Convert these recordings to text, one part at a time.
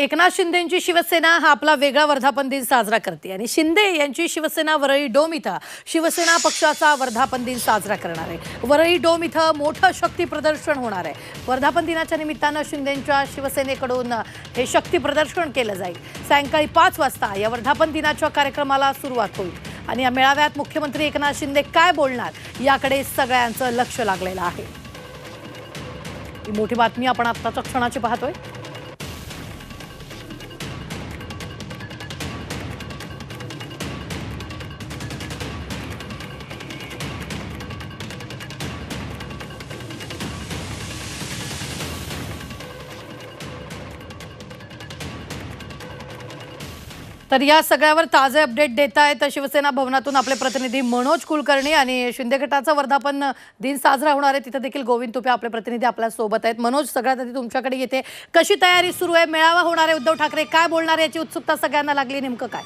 एकनाथ शिंदेची शिवसेना हा आपला वेगळा वर्धापन दिन साजरा करते. आणि शिंदे यांची शिवसेना वरळी डोम इथं शिवसेना पक्षाचा वर्धापन दिन साजरा करणार आहे. वरळी डोम इथं मोठं शक्ती प्रदर्शन होणार आहे. वर्धापन दिनाच्या निमित्तानं शिंदेच्या शिवसेनेकडून हे शक्ती प्रदर्शन केलं जाईल. सायंकाळी पाच वाजता या वर्धापन दिनाच्या कार्यक्रमाला सुरुवात होईल. आणि या मेळाव्यात मुख्यमंत्री एकनाथ शिंदे काय बोलणार याकडे सगळ्यांचं लक्ष लागलेलं आहे. ही मोठी बातमी आपण आत्ताच्या क्षणाची पाहतोय. तर या सगळ्यावर ताजे अपडेट देत आहेत शिवसेना भवनातून आपले प्रतिनिधी मनोज कुलकर्णी आणि शिंदे गटाचा वर्धापन दिन साजरा होणार आहे. तिथं देखील गोविंद तुपे आपले प्रतिनिधी आपल्यासोबत आहेत. मनोज सगळ्यात आधी तुमच्याकडे येते. कशी तयारी सुरू आहे? मेळावा होणार आहे. उद्धव ठाकरे काय बोलणार आहे याची उत्सुकता सगळ्यांना लागली. नेमकं काय?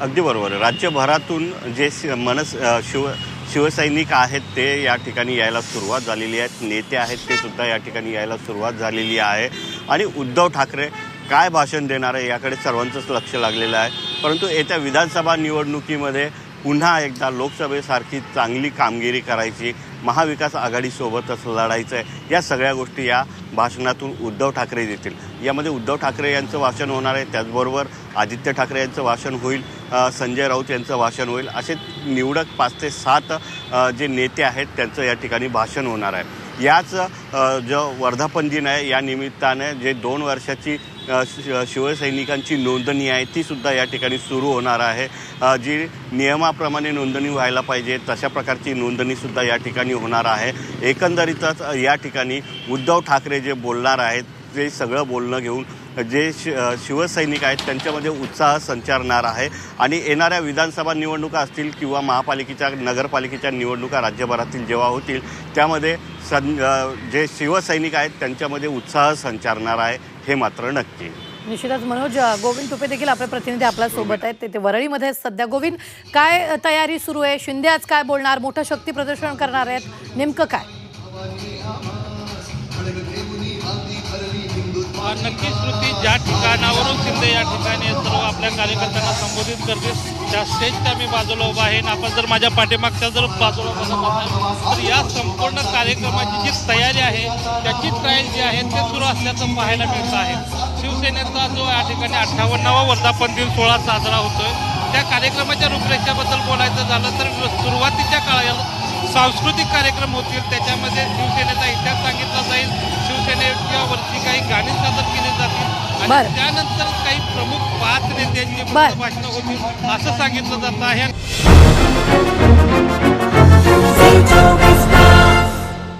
अगदी बरोबर राज्यभरातून जे मनस शिव शिवसैनिक आहेत ते या ठिकाणी यायला सुरुवात झालेली आहेत. नेते आहेत ते सुद्धा या ठिकाणी यायला सुरुवात झालेली आहे. आणि उद्धव ठाकरे काय भाषण देणार आहे याकडे सर्वांचंच लक्ष लागलेलं आहे. परंतु येत्या विधानसभा निवडणुकीमध्ये पुन्हा एकदा लोकसभेसारखी चांगली कामगिरी करायची महाविकास आघाडीसोबतच लढायचं आहे. या सगळ्या गोष्टी या भाषणातून उद्धव ठाकरे देतील. यामध्ये उद्धव ठाकरे यांचं भाषण होणार आहे त्याचबरोबर आदित्य ठाकरे यांचं भाषण होईल. संजय राऊत यांचं भाषण होईल. असे निवडक पाच ते सात जे नेते आहेत त्यांचं या ठिकाणी भाषण होणार आहे. याच जो वर्धापन दिन आहे या निमित्ताने जे दोन वर्षाची शि- शिवसैनिकांची नोंदणी आहे ती सुद्धा या ठिकाणी सुरू होणार आहे. जी नियमाप्रमाणे नोंदणी व्हायला पाहिजे तशा प्रकारची नोंदणीसुद्धा या ठिकाणी होणार आहे. एकंदरीतच या ठिकाणी उद्धव ठाकरे जे बोलणार आहेत जे सगळं बोलणं घेऊन जे शि शिवसैनिक आहेत त्यांच्यामध्ये उत्साह संचारणार आहे. आणि येणाऱ्या विधानसभा निवडणुका असतील किंवा महापालिकेच्या नगरपालिकेच्या निवडणुका राज्यभरातील जेव्हा होतील त्यामध्ये सं जे शिवसैनिक आहेत त्यांच्यामध्ये उत्साह संचारणार आहे हे मात्र नक्की. निश्चितच मनोज गोविंद तुपे देखील आपले प्रतिनिधी आपल्यासोबत आहेत. ते- ते वरळीमध्ये आहेत सध्या. गोविंद काय तयारी सुरू आहे? शिंदे आज काय बोलणार? मोठं शक्ती प्रदर्शन करणार आहेत. नेमकं काय? नक्कीच श्रुती ज्या ठिकाणावरून शिंदे या ठिकाणी सर्व आपल्या कार्यकर्त्यांना संबोधित करते त्या स्टेजच्या मी बाजूला उभा आहे. आणि आपण जर माझ्या पाठीमागच्या जर बाजूला बघत असाल तर या संपूर्ण कार्यक्रमाची जी तयारी आहे त्याची ट्रायल जी आहे ते सुरू असल्याचं पाहायला मिळतं आहे. शिवसेनेचा जो या ठिकाणी अठ्ठावन्नावा वर्धापन दिन सोहळा साजरा होतोय त्या कार्यक्रमाच्या रूपरेषाबद्दल बोलायचं झालं तर सुरुवातीच्या काळात सांस्कृतिक कार्यक्रम होतील. त्याच्यामध्ये शिवसेनेचा इतिहास सांगितला जाईल. शिवसेनेच्या वरती त्यानंतर काही प्रमुख पाच नेत्यांची भाषणं होती असं सांगितलं जात. आहे